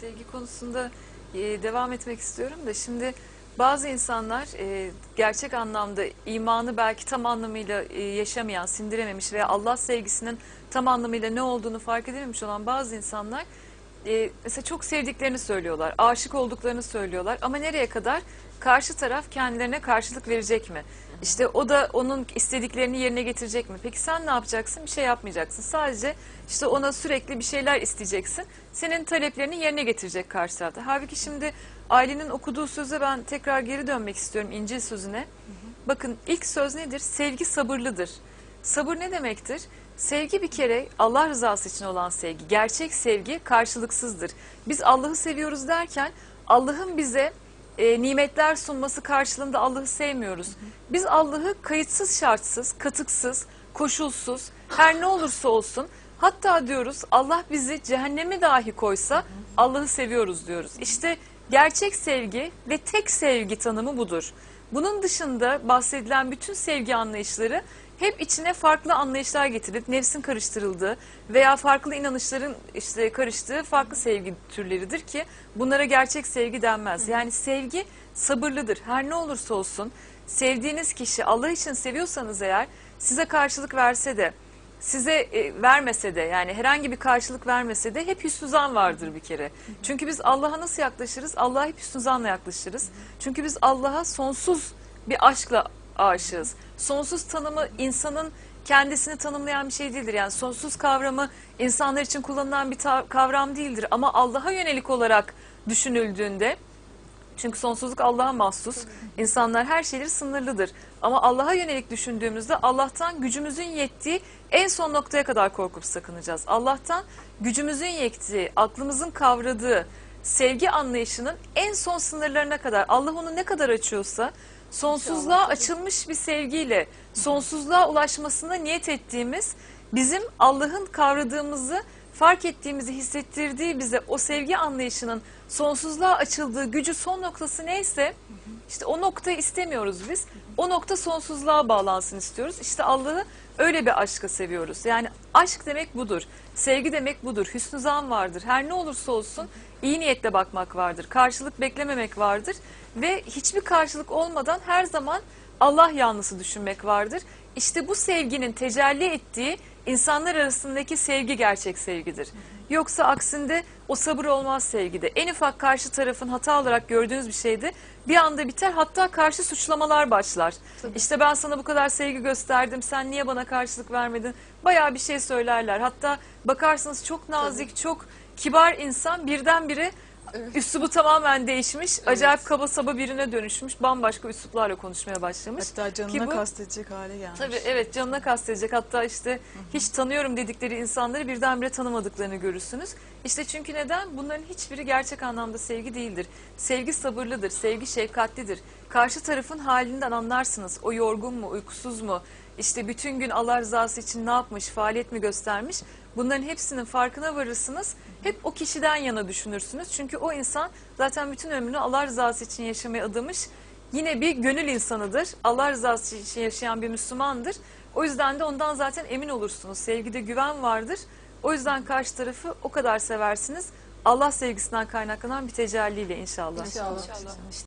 sevgi konusunda e, devam etmek istiyorum da şimdi bazı insanlar e, gerçek anlamda imanı belki tam anlamıyla e, yaşamayan, sindirememiş veya Allah sevgisinin tam anlamıyla ne olduğunu fark edememiş olan bazı insanlar e, mesela çok sevdiklerini söylüyorlar, aşık olduklarını söylüyorlar ama nereye kadar? Karşı taraf kendilerine karşılık verecek mi? İşte o da onun istediklerini yerine getirecek mi? Peki sen ne yapacaksın? Bir şey yapmayacaksın. Sadece işte ona sürekli bir şeyler isteyeceksin. Senin taleplerini yerine getirecek karşı tarafta. Halbuki şimdi ailenin okuduğu söze ben tekrar geri dönmek istiyorum İncil sözüne. Bakın ilk söz nedir? Sevgi sabırlıdır. Sabır ne demektir? Sevgi bir kere Allah rızası için olan sevgi. Gerçek sevgi karşılıksızdır. Biz Allah'ı seviyoruz derken Allah'ın bize e, nimetler sunması karşılığında Allah'ı sevmiyoruz. Biz Allah'ı kayıtsız şartsız, katıksız, koşulsuz, her ne olursa olsun hatta diyoruz Allah bizi cehenneme dahi koysa Allah'ı seviyoruz diyoruz. İşte gerçek sevgi ve tek sevgi tanımı budur. Bunun dışında bahsedilen bütün sevgi anlayışları hep içine farklı anlayışlar getirip nefsin karıştırıldığı veya farklı inanışların işte karıştığı farklı sevgi türleridir ki bunlara gerçek sevgi denmez. Yani sevgi sabırlıdır. Her ne olursa olsun sevdiğiniz kişi Allah için seviyorsanız eğer size karşılık verse de size e, vermese de yani herhangi bir karşılık vermese de hep hüsnü zan vardır bir kere. Çünkü biz Allah'a nasıl yaklaşırız? Allah'a hep hüsnü zanla yaklaşırız. Çünkü biz Allah'a sonsuz bir aşkla aşığız. Sonsuz tanımı insanın kendisini tanımlayan bir şey değildir. Yani sonsuz kavramı insanlar için kullanılan bir kavram değildir. Ama Allah'a yönelik olarak düşünüldüğünde çünkü sonsuzluk Allah'a mahsus. İnsanlar her şeyleri sınırlıdır. Ama Allah'a yönelik düşündüğümüzde Allah'tan gücümüzün yettiği en son noktaya kadar korkup sakınacağız. Allah'tan gücümüzün yettiği, aklımızın kavradığı sevgi anlayışının en son sınırlarına kadar Allah onu ne kadar açıyorsa sonsuzluğa açılmış bir sevgiyle sonsuzluğa ulaşmasına niyet ettiğimiz bizim Allah'ın kavradığımızı fark ettiğimizi hissettirdiği bize o sevgi anlayışının sonsuzluğa açıldığı gücü son noktası neyse işte o noktayı istemiyoruz biz. O nokta sonsuzluğa bağlansın istiyoruz. İşte Allah'ı öyle bir aşka seviyoruz. Yani aşk demek budur. Sevgi demek budur. Hüsnü zan vardır. Her ne olursa olsun iyi niyetle bakmak vardır. Karşılık beklememek vardır. Ve hiçbir karşılık olmadan her zaman Allah yanlısı düşünmek vardır. İşte bu sevginin tecelli ettiği insanlar arasındaki sevgi gerçek sevgidir. Yoksa aksinde o sabır olmaz sevgide. En ufak karşı tarafın hata olarak gördüğünüz bir şeyde bir anda biter hatta karşı suçlamalar başlar. İşte ben sana bu kadar sevgi gösterdim sen niye bana karşılık vermedin? Bayağı bir şey söylerler. Hatta bakarsınız çok nazik çok kibar insan birdenbire üslubu tamamen değişmiş. Acayip kaba saba birine dönüşmüş. Bambaşka üsluplarla konuşmaya başlamış. Hatta canına Ki bu- kastedecek hale gelmiş. Tabii evet canına kastedecek hatta işte hiç tanıyorum dedikleri insanları birdenbire tanımadıklarını görürsünüz. İşte çünkü neden? Bunların hiçbiri gerçek anlamda sevgi değildir. Sevgi sabırlıdır, sevgi şefkatlidir. Karşı tarafın halinden anlarsınız. O yorgun mu, uykusuz mu? İşte bütün gün Allah rızası için ne yapmış, faaliyet mi göstermiş? Bunların hepsinin farkına varırsınız. Hep o kişiden yana düşünürsünüz. Çünkü o insan zaten bütün ömrünü Allah rızası için yaşamaya adamış. Yine bir gönül insanıdır. Allah rızası için yaşayan bir Müslümandır. O yüzden de ondan zaten emin olursunuz. Sevgide güven vardır. O yüzden karşı tarafı o kadar seversiniz. Allah sevgisinden kaynaklanan bir tecelliyle inşallah. İnşallah.